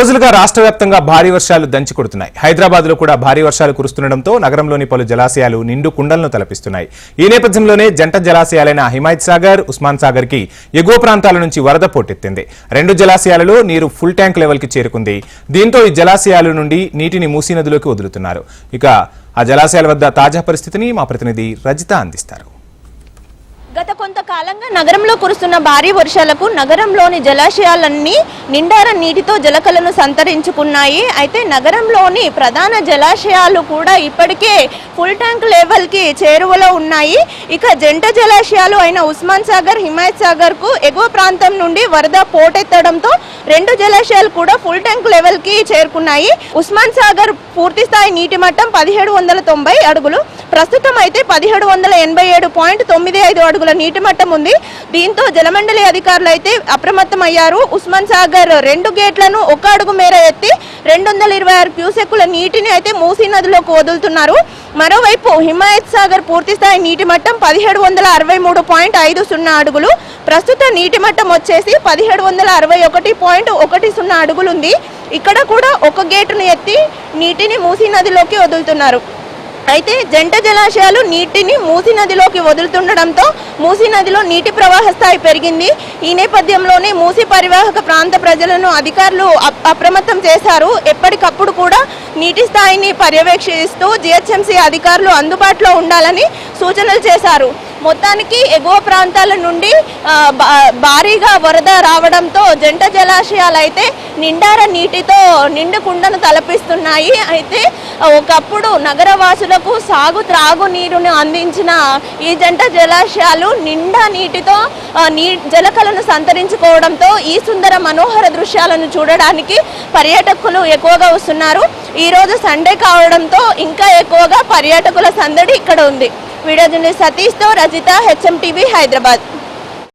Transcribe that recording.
రోజులుగా రాష్ట్ర వ్యాప్తంగా భారీ వర్షాలు దంచి కొడుతున్నాయి. హైదరాబాద్లో కూడా భారీ వర్షాలు కురుస్తుండటంతో నగరంలోని పలు జలాశయాలు నిండు కుండలను తలపిస్తున్నాయి. ఈ నేపథ్యంలోనే జంట జలాశయాలైన హిమాయత్ సాగర్ ఉస్మాన్ సాగర్కి ఎగువ ప్రాంతాల నుంచి వరద పోటెత్తింది. రెండు జలాశయాలలో నీరు ఫుల్ ట్యాంక్ లెవెల్కి చేరుకుంది. దీంతో ఈ జలాశయాల నుండి నీటిని మూసీ నదిలోకి వదులుతున్నారు. ఇక ఆ జలాశయాల వద్ద తాజా పరిస్థితిని మా ప్రతినిధి రజిత అందిస్తారు. గత కొంతకాలంగా నగరంలో కురుస్తున్న భారీ వర్షాలకు నగరంలోని జలాశయాలన్నీ నిండార నీటితో జలకలను సంతరించుకున్నాయి. అయితే నగరంలోని ప్రధాన జలాశయాలు కూడా ఇప్పటికే ఫుల్ ట్యాంక్ లెవెల్కి చేరువలో ఉన్నాయి. ఇక జంట జలాశయాలు అయిన ఉస్మాన్ సాగర్ హిమాయత్ సాగర్కు ఎగువ ప్రాంతం నుండి వరద పోటెత్తడంతో రెండు జలాశయాలు కూడా ఫుల్ ట్యాంక్ లెవెల్కి చేరుకున్నాయి. ఉస్మాన్ సాగర్ పూర్తి స్థాయి నీటి మట్టం పదిహేడు వందల తొంభై అడుగులు ప్రస్తుతం అయితే పదిహేడు వందల ఎనభై ఏడు పాయింట్ తొమ్మిది ఐదు అడుగులు నీటి మట్టం ఉంది. దీంతో జలమండలి అధికారులు అయితే అప్రమత్తం అయ్యారు ఉస్మాన్ సాగర్ రెండు గేట్లను ఒక అడుగు మేర ఎత్తి రెండు వందల ఇరవై ఆరు క్యూసెక్కుల నీటిని అయితే మూసీ నదిలోకి వదులుతున్నారు. మరోవైపు హిమాయత్ సాగర్ పూర్తి స్థాయి నీటి మట్టం పదిహేడు వందల అరవై మూడు పాయింట్ ఐదు సున్నా అడుగులు. ప్రస్తుత నీటి మట్టం వచ్చేసి పదిహేడు వందల అరవై ఒకటి పాయింట్ ఒకటి సున్నా అడుగులు ఉంది. ఇక్కడ కూడా ఒక గేటును ఎత్తి నీటిని మూసీ నదిలోకి వదులుతున్నారు. అయితే జంట జలాశయాలు నీటిని మూసీ నదిలోకి వదులుతుండడంతో మూసీ నదిలో నీటి ప్రవాహ స్థాయి పెరిగింది. ఈ నేపథ్యంలోనే మూసీ పరివాహక ప్రాంత ప్రజలను అధికారులు అప్- అప్రమత్తం చేశారు. ఎప్పటికప్పుడు కూడా నీటి స్థాయిని పర్యవేక్షిస్తూ జిహెచ్ఎంసీ అధికారులు అందుబాటులో ఉండాలని సూచనలు చేశారు. మొత్తానికి ఎగువ ప్రాంతాల నుండి భారీగా వరద రావడంతో జంట జలాశయాలు అయితే నిండార నీటితో నిండు కుండను తలపిస్తున్నాయి. అయితే ఒకప్పుడు నగరవాసులకు సాగు త్రాగునీరును అందించిన ఈ జంట జలాశయాలు నిండా నీటితో నీ జలకలను సంతరించుకోవడంతో ఈ సుందర మనోహర దృశ్యాలను చూడడానికి పర్యాటకులు ఎక్కువగా వస్తున్నారు. ఈరోజు సండే కావడంతో ఇంకా ఎక్కువగా పర్యాటకుల సందడి ఇక్కడ ఉంది. వీడియో జర్నలిస్ట్ సతీష్తో రజిత హెచ్ఎం టీవీ హైదరాబాద్.